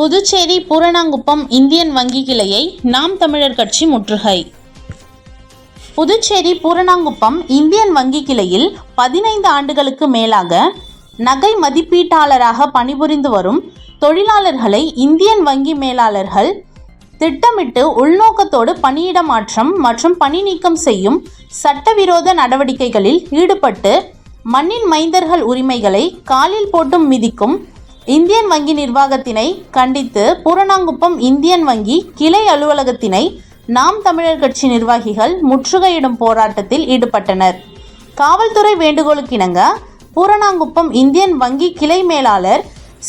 Puducherry Pooranankuppam Indian வங்கி கிளையை நாம் தமிழர் கட்சி முற்றுகை. புதுச்சேரி பூரணாங்குப்பம் இந்தியன் வங்கி கிளையில் பதினைந்து ஆண்டுகளுக்கு மேலாக நகை மதிப்பீட்டாளராக பணிபுரிந்து வரும் தொழிலாளர்களை இந்தியன் வங்கி மேலாளர்கள் திட்டமிட்டு உள்நோக்கத்தோடு பணியிட மாற்றம் மற்றும் பணி நீக்கம் செய்யும் சட்டவிரோத நடவடிக்கைகளில் ஈடுபட்டு மண்ணின் மைந்தர்கள் உரிமைகளை காலில் போட்டும் மிதிக்கும் இந்தியன் வங்கி நிர்வாகத்தினை கண்டித்து பூரணாங்குப்பம் இந்தியன் வங்கி கிளை அலுவலகத்தினை நாம் தமிழர் கட்சி நிர்வாகிகள் முற்றுகையிடும் போராட்டத்தில் ஈடுபட்டனர். காவல்துறை வேண்டுகோளுக்கிணங்க பூரணாங்குப்பம் இந்தியன் வங்கி கிளை மேலாளர்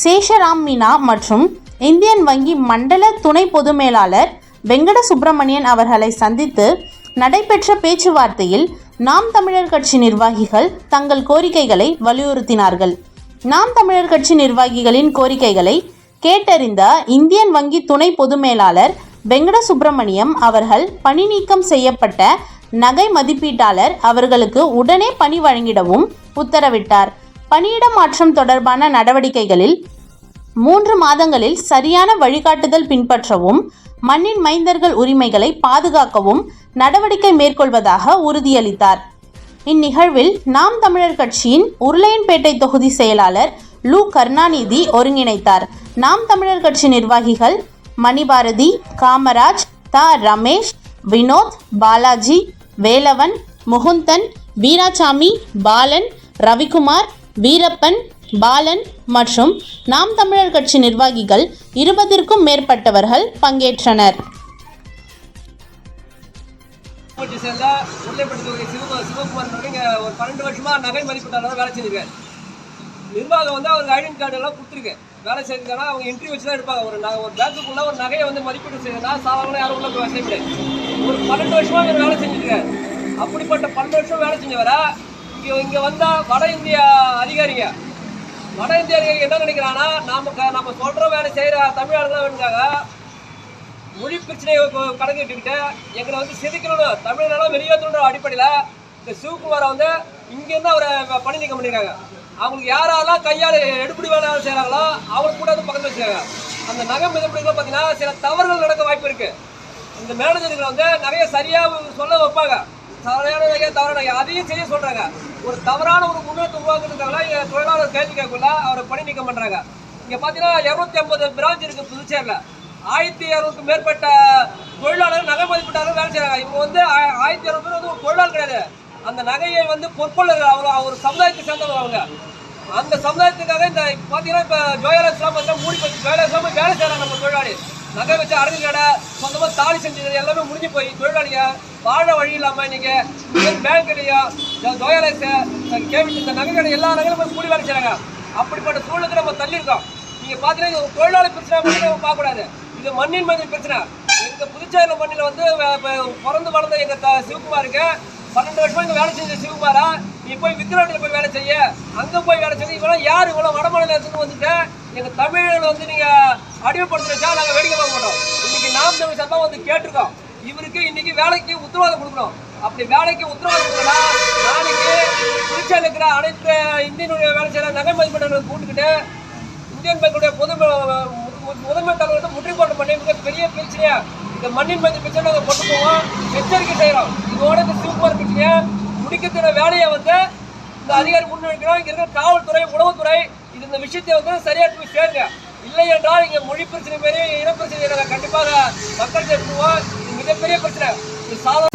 சேஷராம் மீனா மற்றும் இந்தியன் வங்கி மண்டல துணை பொது மேலாளர் வெங்கட சுப்பிரமணியன் அவர்களை சந்தித்து நடைபெற்ற பேச்சுவார்த்தையில் நாம் தமிழர் கட்சி நிர்வாகிகள் தங்கள் கோரிக்கைகளை வலியுறுத்தினார்கள். நாம் தமிழர் கட்சி நிர்வாகிகளின் கோரிக்கைகளை கேட்டறிந்த இந்தியன் வங்கி துணை பொது மேலாளர் வெங்கட சுப்பிரமணியம் அவர்கள் பணி நீக்கம் செய்யப்பட்ட நகை மதிப்பீட்டாளர் அவர்களுக்கு உடனே பணி வழங்கிடவும் உத்தரவிட்டார். பணியிட மாற்றம் தொடர்பான நடவடிக்கைகளில் மூன்று மாதங்களில் சரியான வழிகாட்டுதல் பின்பற்றவும் மண்ணின் மைந்தர்கள் உரிமைகளை பாதுகாக்கவும் நடவடிக்கை மேற்கொள்வதாக உறுதியளித்தார். இந்நிகழ்வில் நாம் தமிழர் கட்சியின் உருளையன்பேட்டை தொகுதி செயலாளர் லு கருணாநிதி ஒருங்கிணைத்தார். நாம் தமிழர் கட்சி நிர்வாகிகள் மணிபாரதி காமராஜ் த. ரமேஷ் வினோத் பாலாஜி வேலவன் முகுந்தன் வீராசாமி பாலன் ரவிக்குமார் வீரப்பன் பாலன் மற்றும் நாம் தமிழர் கட்சி நிர்வாகிகள் இருபதிற்கும் மேற்பட்டவர்கள் பங்கேற்றனர். சேர்ந்த முல்லைப்பட்டி தொகுதி சிவ சிவகுமார் இங்கே ஒரு பன்னெண்டு வருஷமா நகை மதிப்பீட்டாளர் வேலை செஞ்சிருக்காரு. நிர்வாகம் வந்து அவருக்கு ஐடென்டி கார்டு எல்லாம் கொடுத்துருக்கு. வேலை செய்யறதுக்கான அவங்க இன்டர்வியூ வச்சு தான் எடுப்பாங்க. ஒரு நாங்கள் ஒரு பேங்க்குக்குள்ள ஒரு நகையை வந்து மதிப்பீடு செய்யறதா சாதாரண யாரும் உள்ள வேலை செய்ய முடியாது ஒரு பன்னெண்டு வருஷமா இவர் வேலை செஞ்சிருக்காரு. அப்படிப்பட்ட பன்னெண்டு வருஷம் வேலை செஞ்சவரை இங்கே இங்கே வந்தால் வட இந்திய அதிகாரிங்க. வட இந்திய அதிகாரிகள் என்ன நினைக்கிறாங்கன்னா நாம க- நம்ம சொல்கிற வேலை செய்யற தமிழ்நாடுதான் வேணுங்காக மொழி பிரச்சனையை கொ- எங்களை வந்து செதுக்கணும் தமிழ்நாடு வெளியேற்றணும் அடிப்படையில் இந்த சிவகுமாரை வந்து இங்கேருந்து அவரை பணி நீக்கம் பண்ணியிருக்காங்க. அவங்களுக்கு யாரெல்லாம் கையால் எடுப்படி வேலை செய்கிறாங்களோ அவங்க கூட வந்து பக்கத்தில் வச்சுருக்காங்க அந்த நகை மிதப்படிகள் பார்த்தீங்கன்னா சில தவறுகள் நடக்க வாய்ப்பு இருக்குது இந்த மேனேஜர்கள் வந்து நிறைய சரியாக சொல்ல வைப்பாங்க. சரியான நகை தவறான நகை அதையும் செய்ய சொல்கிறாங்க ஒரு தவறான ஒரு முன்னேற்றம் உருவாக்குறதுக்காக தொழிலாளர் கேள்வி கேட்கல அவரை பணி நீக்கம் பண்ணுறாங்க இங்கே பார்த்தீங்கன்னா இரநூத்தி ஐம்பது பிரான்ச் இருக்கு புதுச்சேரியில். ஆயிரத்தி இரநூறுக்கும் மேற்பட்ட தொழிலாளர்கள் நகை மதிப்பீட்டாளர் வேலை செய்கிறாங்க இவங்க வந்து ஆயிரத்தி இரநூறு பேர் வந்து ஒரு தொழிலாளர் கிடையாது. அந்த நகையை வந்து பொற்பொள்ளர் அவர் அவர் சமுதாயத்தை சேர்ந்தவங்க அவங்க. அந்த சமுதாயத்துக்காக இந்த பார்த்தீங்கன்னா இப்போ ஜோயலட்சுலாம் பார்த்தா மூடி போய் ஜோயலட்சுலாம் போய் வேலை செய்கிறாங்க நம்ம தொழிலாளி. நகை வச்சு அடகு கடை சொந்தமாக தாலி செஞ்சது எல்லாமே முடிஞ்சு போய் தொழிலாளியா வாழ வழி இல்லாமல் நீங்கள் பேங்க் கடையா ஜோயலட்ச கேபிள் இந்த நகை கடை எல்லா நகையும் போய் வேலை செய்கிறாங்க அப்படிப்பட்ட சூழலுக்கு நம்ம தள்ளியிருக்கோம் நீங்கள் பார்த்தீங்கன்னா தொழிலாளி பிரச்சனை பார்க்கக்கூடாது. இது மண்ணின் மீது பிரச்சனை. எங்க புதுச்சேரி மண்ணில் வந்து பிறந்து வளர்ந்த எங்க த- சிவகுமாருக்கு பன்னெண்டு வருஷமா இங்க வேலை செஞ்ச சிவகுமாரா நீ போய் விக்ரவாண்டியில் போய் வேலை செய்ய. அங்க போய் வேலை செய்ய இவ்வளோ யார்? இவ்வளோ வடமாநிலத்துக்கு வந்துட்டு. எங்க தமிழர்கள் வந்து நீங்க அடிமைப்படுத்துறச்சா நாங்கள் வேடிக்கை பார்க்க மாட்டோம். இன்னைக்கு நாம் தமிழ் சபா வந்து கேட்டிருக்கோம். இவருக்கு இன்னைக்கு வேலைக்கு உத்தரவாதம் கொடுக்கணும். அப்படி வேலைக்கு உத்தரவாதம் கொடுக்கலாம் நாளைக்கு திருச்சியில் இருக்கிற அனைத்து இந்தியனுடைய வேலை செய்யற நகை மதிப்பீட்டாளர்கள் கூட்டுக்கிட்டு இந்தியன் பேங்குடைய பொது முதன்மை தலைவர் முற்றுப்பாடு பண்ணி மிக பெரிய பிரச்சனையா? இந்த மண்ணின் மதிப்பு பிரச்சனை நாங்கள் கொண்டு போவோம். எச்சரிக்கை செய்கிறோம் இதோட இந்த சிவகுமார் பிரச்சனையை முடிக்கத்தின வேலையை வந்து இந்த அதிகாரி முன்னெடுக்கிறோம் இங்கே இருக்கிற காவல்துறை உளவுத்துறை இது இந்த விஷயத்தை வந்து சரியாக போய் சேருங்க. இல்லை என்றால் இங்கே மொழி பிரச்சனை மாரி இன பிரச்சனை நாங்கள் கண்டிப்பாக மக்கள் எடுத்துவோம் இது மிகப்பெரிய பிரச்சனை. இது சாதாரண